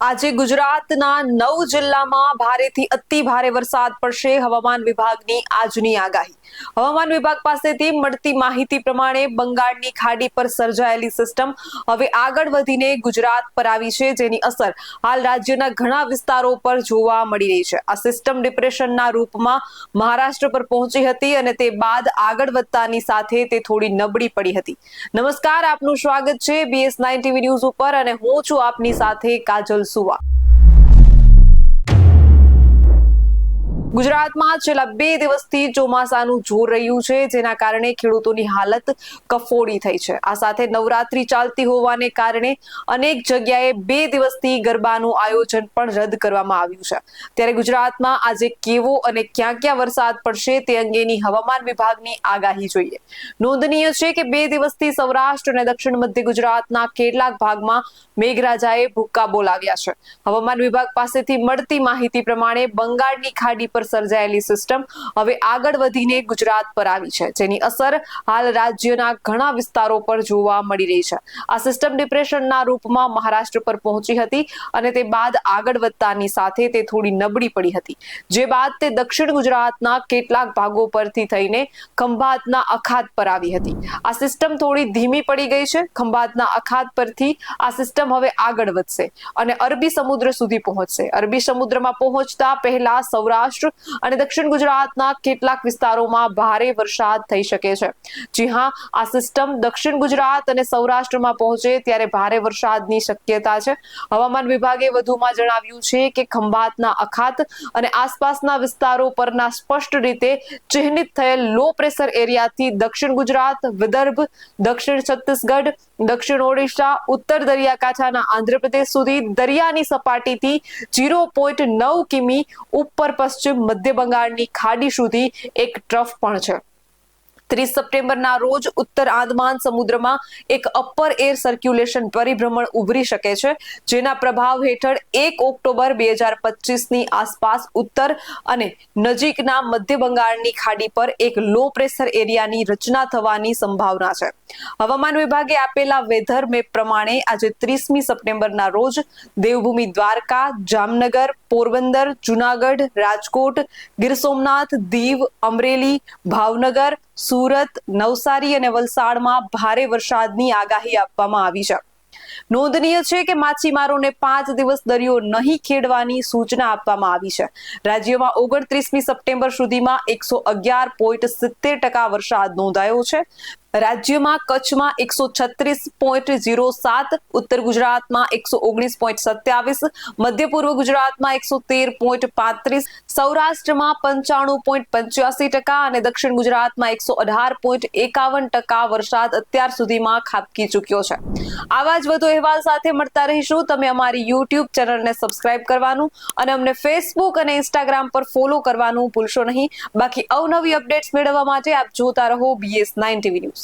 આજે ગુજરાતના નવ જિલ્લામાં ભારેથી અતિ ભારે વરસાદ પડશે હવામાન વિભાગની આજની આગાહી. હવામાન વિભાગ પાસેથી મળતી માહિતી પ્રમાણે બંગાળની ખાડી પર સર્જાયેલી સિસ્ટમ હવે આગળ વધીને ગુજરાત પર આવી છે, જેની અસર હાલ રાજ્યના ઘણા વિસ્તારો પર જોવા મળી રહી છે. આ સિસ્ટમ ડિપ્રેશનના રૂપમાં મહારાષ્ટ્ર પર પહોંચી હતી અને તે બાદ આગળ વધતાની સાથે તે થોડી નબળી પડી હતી. નમસ્કાર, આપનું સ્વાગત છે બીએસ નાઇન ટીવી ન્યૂઝ ઉપર અને હું છું આપની સાથે કાજલ ತಿಳಿಸುವ ગુજરાતમાં છેલ્લા બે દિવસથી ચોમાસાનું જોર રહ્યું છે, જેના કારણે ખેડૂતોની હાલત કફોડી થઈ છે. આ સાથે નવરાત્રી ચાલતી હોવાને કારણે અનેક જગ્યાએ બે દિવસથી ગરબાનું આયોજન પણ રદ કરવામાં આવ્યું છે. ત્યારે ગુજરાતમાં આજે કેવો અને ક્યાં ક્યાં વરસાદ પડશે તે અંગેની હવામાન વિભાગની આગાહી જોઈએ. નોંધનીય છે કે બે દિવસથી સૌરાષ્ટ્ર અને દક્ષિણ મધ્ય ગુજરાતના કેટલાક ભાગમાં મેઘરાજાએ ભૂક્કા બોલાવ્યા છે. હવામાન વિભાગ પાસેથી મળતી માહિતી પ્રમાણે બંગાળની ખાડી પર સર્જાયેલી સિસ્ટમ હવે આગળ વધીને ગુજરાત પર આવી છે. જેની અસર હાલ રાજ્યના ઘણા વિસ્તારો પર જોવા મળી રહી છે. આ સિસ્ટમ ડિપ્રેશનના રૂપમાં મહારાષ્ટ્ર પર પહોંચી હતી અને તે બાદ આગળ વધતાની સાથે તે થોડી નબળી પડી હતી. જે બાદ તે દક્ષિણ ગુજરાતના કેટલાક ભાગો પરથી થઈને ખંભાતના અખાત પર આવી હતી. આ સિસ્ટમ થોડી ધીમી પડી ગઈ છે. ખંભાતના અખાત પરથી આ સિસ્ટમ હવે આગળ વધશે અને અરબી સમુદ્ર સુધી પહોંચશે. અરબી સમુદ્રમાં પહોંચતા પહેલા સૌરાષ્ટ્ર અને દક્ષિણ ગુજરાતના કેટલાક વિસ્તારોમાં ભારે વરસાદ થઈ શકે છે. જી હા, આ સિસ્ટમ દક્ષિણ ગુજરાત અને સૌરાષ્ટ્રમાં પહોંચે ત્યારે ભારે વરસાદની શક્યતા છે. હવામાન વિભાગે વધુમાં જણાવ્યું છે કે ખંભાતના અખાત અને આસપાસના વિસ્તારો પરના સ્પષ્ટ રીતે ચિહ્નિત થયેલ લો પ્રેશર એરિયાથી દક્ષિણ ગુજરાત, વિદર્ભ, દક્ષિણ છત્તીસગઢ, દક્ષિણ ઓડિશા, ઉત્તર દરિયાકાંઠાના આંધ્રપ્રદેશ સુધી દરિયાની સપાટીથી જીરો પોઈન્ટ નવ કિમી ઉપર પશ્ચિમ મધ્ય બંગાળની ખાડી સુધી એક ટ્રફ પણ છે. ત્રીસ સપ્ટેમ્બરના રોજ ઉત્તર આંદમાન સમુદ્રમાં એક અપર એર સર્ક્યુલેશન પરિભ્રમણ ઉભરી શકે છે, જેના પ્રભાવ હેઠળ એક ઓક્ટોબર બે હજાર પચીસની આસપાસ ઉત્તર અને નજીકના મધ્ય બંગાળની ખાડી પર એક લો પ્રેશર એરિયાની રચના થવાની સંભાવના છે. હવામાન વિભાગે આપેલા વેધર મેપ પ્રમાણે આજે ત્રીસમી સપ્ટેમ્બરના રોજ દેવભૂમિ દ્વારકા, જામનગર, પોરબંદર, જુનાગઢ, રાજકોટ, ગીર સોમનાથ, દીવ, અમરેલી, ભાવનગર સુરત, નવસારી અને વલસાડમાં ભારે વરસાદની આગાહી આપવામાં આવી છે. નોંધનીય છે કે માછીમારોને પાંચ દિવસ દરિયો નહીં ખેડવાની સૂચના આપવામાં આવી છે. રાજ્યમાં ઓગણત્રીસમી સપ્ટેમ્બર સુધીમાં એકસો અગિયાર પોઈન્ટ સિત્તેર ટકા વરસાદ નોંધાયો છે. રાજ્યમાં કચ્છમાં એકસો છત્રીસ પોઈન્ટ ઝીરો સાત, ઉત્તર ગુજરાતમાં એકસો ઓગણીસ પોઈન્ટ સત્યાવીસ, મધ્ય પૂર્વ ગુજરાતમાં એકસો તેર પોઈન્ટ પાંત્રીસ, સૌરાષ્ટ્રમાં પંચાણું પોઈન્ટ પંચ્યાસી ટકા અને દક્ષિણ ગુજરાતમાં એકસો અઢાર પોઈન્ટ એકાવન ટકા વરસાદ અત્યાર સુધીમાં ખાબકી ચૂક્યો છે. આવા જ વધુ અહેવાલ સાથે મળતા રહીશું. તમે અમારી યુટ્યુબ ચેનલને સબસ્ક્રાઇબ કરવાનું અને અમને ફેસબુક અને ઇન્સ્ટાગ્રામ પર ફોલો કરવાનું ભૂલશો નહીં. બાકી અવનવી અપડેટ્સ મેળવવા માટે આપ જોતા રહો બીએસ નાઇન ટીવી ન્યૂઝ